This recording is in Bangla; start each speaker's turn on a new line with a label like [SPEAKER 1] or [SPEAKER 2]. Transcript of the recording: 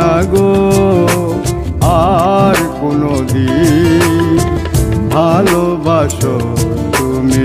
[SPEAKER 1] না গো আর কোনো দিন ভালোবাসো তুমি